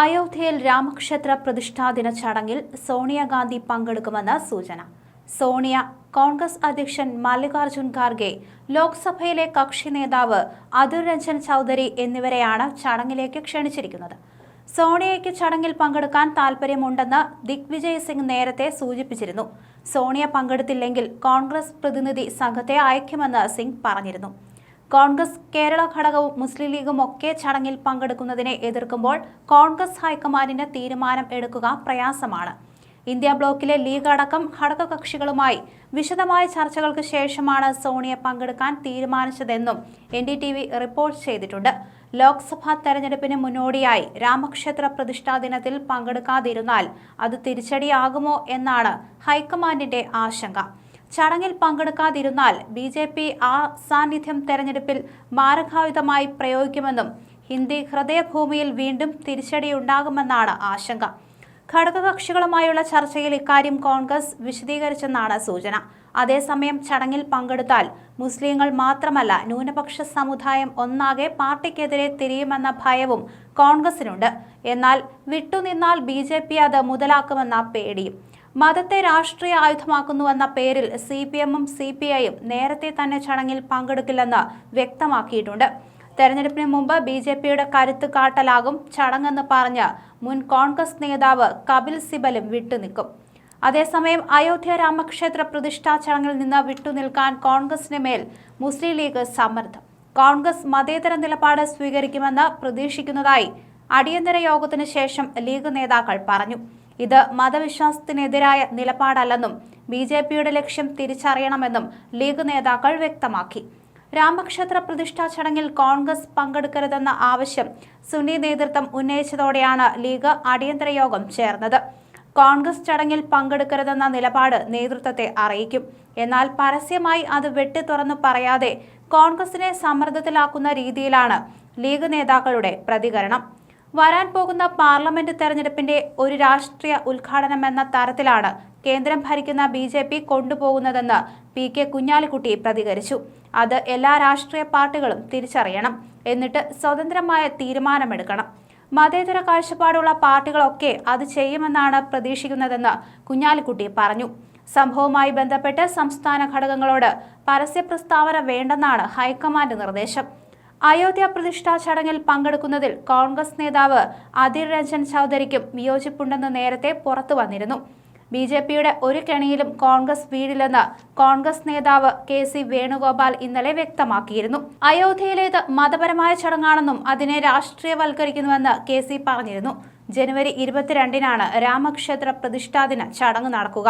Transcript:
അയോധ്യയിൽ രാമക്ഷേത്ര പ്രതിഷ്ഠാദിന ചടങ്ങിൽ സോണിയാഗാന്ധി പങ്കെടുക്കുമെന്ന് സൂചന. സോണിയ കോൺഗ്രസ് അധ്യക്ഷൻ മല്ലികാർജുൻ ഖാർഗെ ലോക്സഭയിലെ കക്ഷി നേതാവ് അതുർ രഞ്ജൻ ചൌധരി എന്നിവരെയാണ് ചടങ്ങിലേക്ക് ക്ഷണിച്ചിരിക്കുന്നത്. സോണിയയ്ക്ക് ചടങ്ങിൽ പങ്കെടുക്കാൻ താൽപ്പര്യമുണ്ടെന്ന് ദിഗ്വിജയ് സിംഗ് നേരത്തെ സൂചിപ്പിച്ചിരുന്നു. സോണിയ പങ്കെടുത്തില്ലെങ്കിൽ കോൺഗ്രസ് പ്രതിനിധി സംഘത്തെ അയക്കുമെന്ന് സിംഗ് പറഞ്ഞിരുന്നു. കോൺഗ്രസ് കേരള ഘടകവും മുസ്ലിം ലീഗും ഒക്കെ ചടങ്ങിൽ പങ്കെടുക്കുന്നതിനെ എതിർക്കുമ്പോൾ കോൺഗ്രസ് ഹൈക്കമാൻഡിന് തീരുമാനം എടുക്കുക പ്രയാസമാണ്. ഇന്ത്യ ബ്ലോക്കിലെ ലീഗ് അടക്കം ഘടകകക്ഷികളുമായി വിശദമായ ചർച്ചകൾക്ക് ശേഷമാണ് സോണിയ പങ്കെടുക്കാൻ തീരുമാനിച്ചതെന്നും N D T V report ചെയ്തിട്ടുണ്ട്. ലോക്സഭാ തെരഞ്ഞെടുപ്പിന് മുന്നോടിയായി രാമക്ഷേത്ര പ്രതിഷ്ഠാ ദിനത്തിൽ പങ്കെടുക്കാതിരുന്നാൽ അത് തിരിച്ചടിയാകുമോ എന്നാണ് ഹൈക്കമാൻഡിന്റെ ആശങ്ക. ചടങ്ങിൽ പങ്കെടുക്കാതിരുന്നാൽ ബി ജെ പി ആ സാന്നിധ്യം തെരഞ്ഞെടുപ്പിൽ മാരകായുധമായി പ്രയോഗിക്കുമെന്നും ഹിന്ദി ഹൃദയഭൂമിയിൽ വീണ്ടും തിരിച്ചടിയുണ്ടാകുമെന്നാണ് ആശങ്ക. ഘടകകക്ഷികളുമായുള്ള ചർച്ചയിൽ ഇക്കാര്യം കോൺഗ്രസ് വിശദീകരിച്ചെന്നാണ് സൂചന. അതേസമയം ചടങ്ങിൽ പങ്കെടുത്താൽ മുസ്ലിങ്ങൾ മാത്രമല്ല ന്യൂനപക്ഷ സമുദായം ഒന്നാകെ പാർട്ടിക്കെതിരെ തിരിയുമെന്ന ഭയവും കോൺഗ്രസിനുണ്ട്. എന്നാൽ വിട്ടുനിന്നാൽ ബി അത് മുതലാക്കുമെന്ന പേടിയും. മതത്തെ രാഷ്ട്രീയ ആയുധമാക്കുന്നുവെന്ന പേരിൽ സി പി എമ്മും സി പി ഐയും നേരത്തെ തന്നെ ചടങ്ങിൽ പങ്കെടുക്കില്ലെന്ന് വ്യക്തമാക്കിയിട്ടുണ്ട്. തെരഞ്ഞെടുപ്പിന് മുമ്പ് ബി ജെ പിയുടെ കരുത്ത് കാട്ടലാകും ചടങ്ങെന്ന് പറഞ്ഞ് മുൻ കോൺഗ്രസ് നേതാവ് കപിൽ സിബലും വിട്ടുനിൽക്കും. അതേസമയം അയോധ്യ രാമക്ഷേത്ര പ്രതിഷ്ഠാ ചടങ്ങിൽ നിന്ന് വിട്ടുനിൽക്കാൻ കോൺഗ്രസിന് മേൽ മുസ്ലിം ലീഗ് സമ്മർദ്ദം. കോൺഗ്രസ് മതേതര നിലപാട് സ്വീകരിക്കുമെന്ന് പ്രതീക്ഷിക്കുന്നതായി അടിയന്തര യോഗത്തിന് ശേഷം ലീഗ് നേതാക്കൾ പറഞ്ഞു. ഇത് മതവിശ്വാസത്തിനെതിരായ നിലപാടല്ലെന്നും ബി ജെ പിയുടെ ലക്ഷ്യം തിരിച്ചറിയണമെന്നും ലീഗ് നേതാക്കൾ വ്യക്തമാക്കി. രാമക്ഷേത്ര പ്രതിഷ്ഠാ ചടങ്ങിൽ കോൺഗ്രസ് പങ്കെടുക്കരുതെന്ന ആവശ്യം സുനി നേതൃത്വം ഉന്നയിച്ചതോടെയാണ് ലീഗ് അടിയന്തര യോഗം ചേർന്നത്. കോൺഗ്രസ് ചടങ്ങിൽ പങ്കെടുക്കരുതെന്ന നിലപാട് നേതൃത്വത്തെ അറിയിക്കും. എന്നാൽ പരസ്യമായി അത് വെട്ടി തുറന്നു പറയാതെ കോൺഗ്രസിനെ സമ്മർദ്ദത്തിലാക്കുന്ന രീതിയിലാണ് ലീഗ് നേതാക്കളുടെ പ്രതികരണം. വരാൻ പോകുന്ന പാർലമെന്റ് തെരഞ്ഞെടുപ്പിന്റെ ഒരു രാഷ്ട്രീയ ഉദ്ഘാടനം എന്ന തരത്തിലാണ് കേന്ദ്രം ഭരിക്കുന്ന ബി ജെ പി കൊണ്ടുപോകുന്നതെന്ന് പി കെ കുഞ്ഞാലിക്കുട്ടി പ്രതികരിച്ചു. അത് എല്ലാ രാഷ്ട്രീയ പാർട്ടികളും തിരിച്ചറിയണം. എന്നിട്ട് സ്വതന്ത്രമായ തീരുമാനമെടുക്കണം. മതേതര കാഴ്ചപ്പാടുള്ള പാർട്ടികളൊക്കെ അത് ചെയ്യുമെന്നാണ് പ്രതീക്ഷിക്കുന്നതെന്ന് കുഞ്ഞാലിക്കുട്ടി പറഞ്ഞു. സംഭവവുമായി ബന്ധപ്പെട്ട് സംസ്ഥാന ഘടകങ്ങളോട് പരസ്യ പ്രസ്താവന വേണ്ടെന്നാണ് ഹൈക്കമാൻഡ് നിർദ്ദേശം. അയോധ്യ പ്രതിഷ്ഠാ ചടങ്ങിൽ പങ്കെടുക്കുന്നതിൽ കോൺഗ്രസ് നേതാവ് അധിർ രഞ്ജൻ ചൌധരിക്കും വിയോജിപ്പുണ്ടെന്ന് നേരത്തെ പുറത്തു വന്നിരുന്നു. ബി ജെ പിയുടെ ഒരു കെണിയിലും കോൺഗ്രസ് വീഴില്ലെന്ന് കോൺഗ്രസ് നേതാവ് കെ സി വേണുഗോപാൽ ഇന്നലെ വ്യക്തമാക്കിയിരുന്നു. അയോധ്യയിലേത് മതപരമായ ചടങ്ങാണെന്നും അതിനെ രാഷ്ട്രീയവൽക്കരിക്കുന്നുവെന്ന് കെ സി പറഞ്ഞിരുന്നു. ജനുവരി ഇരുപത്തിരണ്ടിനാണ് രാമക്ഷേത്ര പ്രതിഷ്ഠാദിന ചടങ്ങ് നടക്കുക.